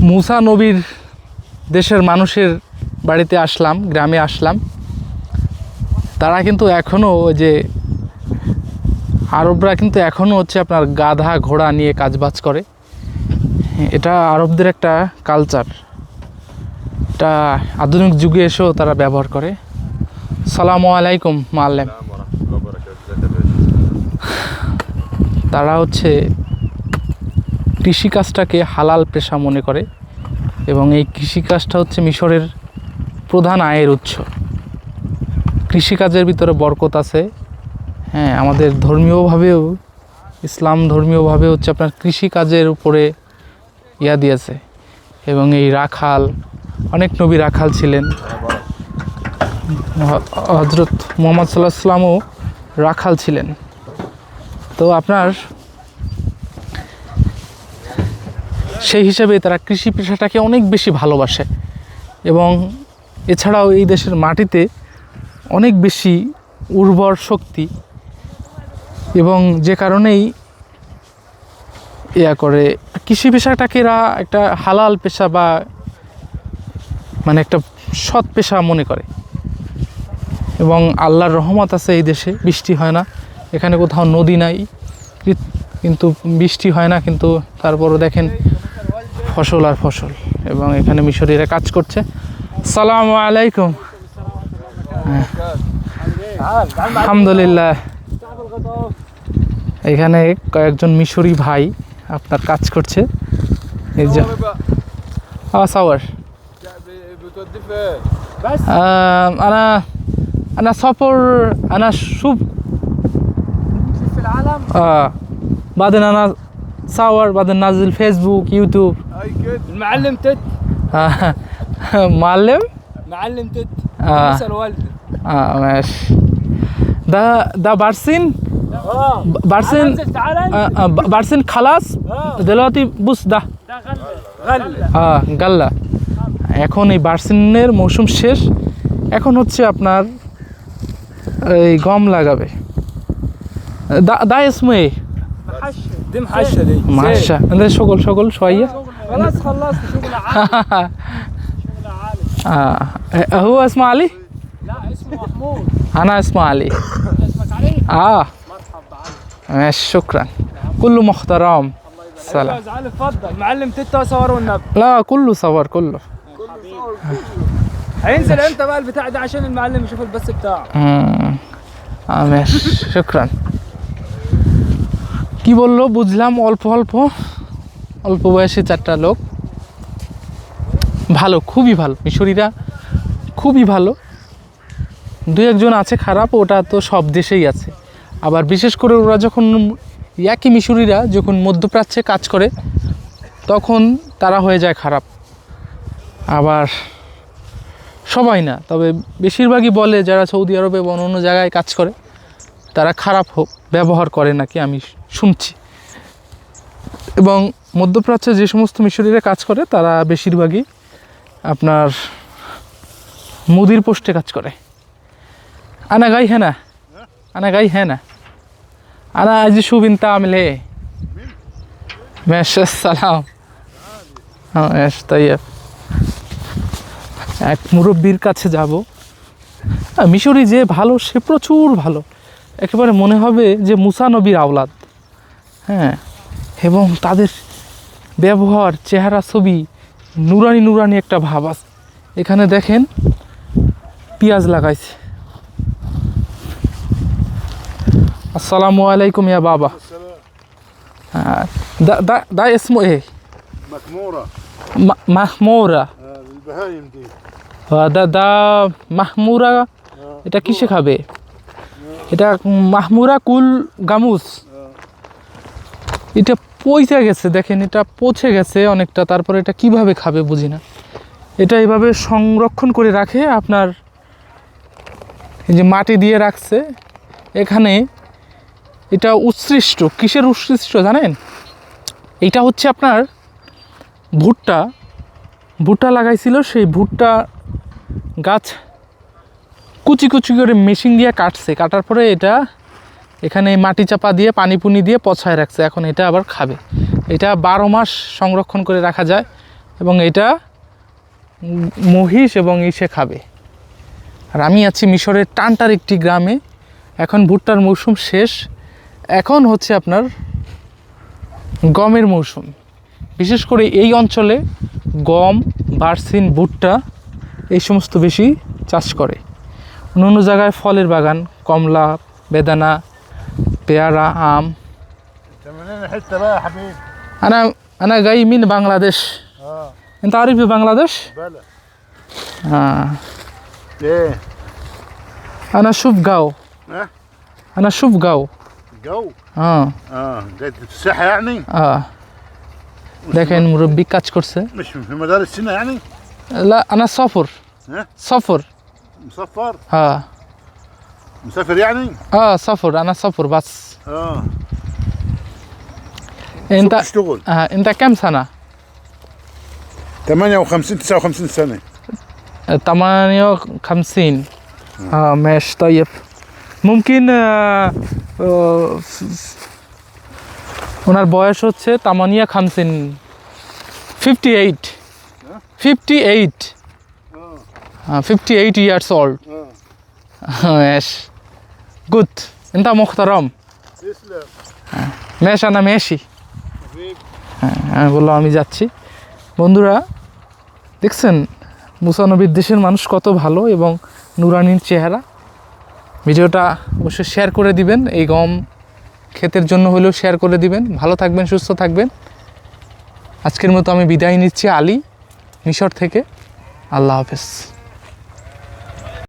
মুসা নবীর দেশের মানুষের বাড়িতে আসলাম গ্রামে আসলাম। তারা কিন্তু এখনও যে আরবরা কিন্তু এখনও হচ্ছে আপনার গাধা ঘোড়া নিয়ে কাজবাজ করে। এটা আরবদের একটা কালচার এটা আধুনিক যুগে এসেও তারা ব্যবহার করে। সালাম আলাইকুম মাল্লেম। তারা হচ্ছে কৃষিকাজটাকে হালাল পেশা মনে করে এবং এই কৃষিকাজটা হচ্ছে মিশরের প্রধান আয়ের উৎস। কৃষিকাজের ভিতরে বরকত আছে। হ্যাঁ আমাদের ধর্মীয়ভাবেও, ইসলাম ধর্মীয়ভাবে হচ্ছে আপনার কৃষিকাজের উপরে ইয়া দিয়েছে এবং এই রাখাল, অনেক নবী রাখাল ছিলেন। হজরত মোহাম্মদ সাল্লাহ সাল্লামও রাখাল ছিলেন। তো আপনার সেই হিসাবে তারা কৃষি পেশাটাকে অনেক বেশি ভালোবাসে এবং এছাড়াও এই দেশের মাটিতে অনেক বেশি উর্বর শক্তি এবং যে কারণেই ইয়া করে, কৃষি পেশাটাকে এরা একটা হালাল পেশা বা মানে একটা সৎ পেশা মনে করে এবং আল্লাহর রহমত আছে এই দেশে, বৃষ্টি হয় না। এখানে কোথাও নদী নাই, কিন্তু বৃষ্টি হয় না, কিন্তু তারপরও দেখেন ফসল আর ফসল। এবং এখানে মিশরীরা কাজ করছে। সালাম আলাইকুম। আলহামদুলিল্লাহ। এখানে কয়েকজন মিশরি ভাই আপনার কাজ করছে। সাওয়ার। আনা আনা সফর, আনা শুভ বাদেন আনা সাওয়ার বাদেন নাজিল ফেসবুক, ইউটিউব। انا صور بعدين نازل فيسبوك يوتيوب اي كده المعلم تت آه. معلم معلم تت آه. اسال والدي اه ماشي ده ده بارسين اه بارسين انزل تعال انزل آه آه، بارسين خلاص اه دلوقتي بص ده ده غله غله আহ, গাল্লা এখন এই বার্সিনের মৌসুম শেষ এখন হচ্ছে আপনার এই গম লাগাবে দা দা ইসমে محشه دي محشه دي মাশা আমাদের সকল সকল সবাইয়া خلاص خلصت شغل عالي شغل عالي آه. هو اسمه علي لا اسمه محمود انا اسمه علي اسمك علي اه مرحبا علي ماشي شكرا كله محترم سلام استاذ علي اتفضل معلم تت صور والنبي لا كله صور كله هينزل امتى بقى البتاع ده عشان المعلم يشوف البث بتاعه হুম আহ, বেশ শুক্রান কি বললো বুঝলাম অল্প অল্প অল্প বয়সে চারটা লোক। ভালো, খুবই ভালো। মিশরীরা খুবই ভালো। দু একজন আছে খারাপ, ওটা তো সব দেশেই আছে। আবার বিশেষ করে ওরা যখন একই মিশরীরা যখন মধ্যপ্রাচ্যে কাজ করে, তখন তারা হয়ে যায় খারাপ। আবার সবাই না, তবে বেশিরভাগই বলে যারা সৌদি আরবে বা অন্য জায়গায় কাজ করে, তারা খারাপ হোক, ব্যবহার করে নাকি আমি শুনছি। এবং মধ্যপ্রাচ্যে যে সমস্ত মিশরীরা কাজ করে, তারা বেশিরভাগই আপনার মুদির পোস্টে কাজ করে। আনা গাই হ্যাঁ না? আনা গাই হ্যাঁ না? আনা আজ সুবিন তামলে। সালাম। হ্যাঁ মেশ এক মুরব্বীর কাছে যাব। মিশরি যে ভালো, সে প্রচুর ভালো। একেবারে মনে হবে যে মুসা নবীর আওলাদ। হ্যাঁ এবং তাদের ব্যবহার চেহারা ছবি নুরানি নুরানি একটা ভাব আছে এখানে দেখেন পেঁয়াজ লাগাইছে আসসালামু আলাইকুম ইয়া বাবা হ্যাঁ, দা দা দা ইসমু এ مكمورة মাহমৌরা آه، البهايم دي দাদা মাহমুরা এটা কিসে খাবে এটা মাহমুরা কুল গামুস এটা পচে গেছে, দেখেন এটা পচে গেছে অনেকটা, তারপরে এটা কীভাবে খাবে বুঝি না। এটা এইভাবে সংরক্ষণ করে রাখে আপনার, এই যে মাটি দিয়ে রাখছে, এখানে এটা উৎসৃষ্ট। কিসের উৎসৃষ্ট জানেন? এটা হচ্ছে আপনার ভুট্টা। ভুট্টা লাগাইছিল, সেই ভুট্টা গাছ কুচি কুচি করে মেশিন দিয়ে কাটছে। কাটার পরে এটা এখানে মাটি চাপা দিয়ে, পানি পুনি দিয়ে পছায় রাখছে। এখন এটা আবার খাবে। এটা বারো মাস সংরক্ষণ করে রাখা যায় এবং এটা মহিষ এবং ইসে খাবে। আর আমি আছি মিশরের টানটার একটি গ্রামে। এখন ভুট্টার মৌসুম শেষ। এখন হচ্ছে আপনার গমের মৌসুম। বিশেষ করে এই অঞ্চলে গম, বার্সিন, ভুট্টা এই সমস্ত বেশি চাষ করে। অন্য অন্য জায়গায় ফলের বাগান, কমলা, বেদানা পেয়ারা আম انت من اين حته بقى يا حبيبي؟ أنا أنا جاي من بنغلاديش اه أنت عارف بنغلاديش؟ بلا آه. ايه أنا شوف جو ها أنا شوف جو جو آه اه جاي تتساحة يعني آه দেখেন মুরব্বী কাজ করছে مش في مدارس هنا يعني لا أنا سافر ها سافر مسفر آه مسافر يعني آه سافر أنا سافر بس اه أنت شو تشتغل آه أنت كم سنة؟ 58 59 سنة 58 اه ماشي طيب ممكن آه، آه، ওনার বয়স হচ্ছে তামানিয়া খামসিন fifty eight fifty eight fifty eight years old اه ماشي جود انت محترم تسلم ماشي انا ماشي حبيبي আমি বললাম আমি যাচ্ছি বন্ধুরা দেখছেন মুসানবির দেশের মানুষ কত ভালো এবং নুরানির চেহারা ভিডিওটা অবশ্যই শেয়ার করে দিবেন এই গম ক্ষেতের জন্য হলেও শেয়ার করে দিবেন ভালো থাকবেন সুস্থ থাকবেন আজকের মতো আমি বিদায় নিচ্ছি আলী মিশর থেকে আল্লাহ হাফেজ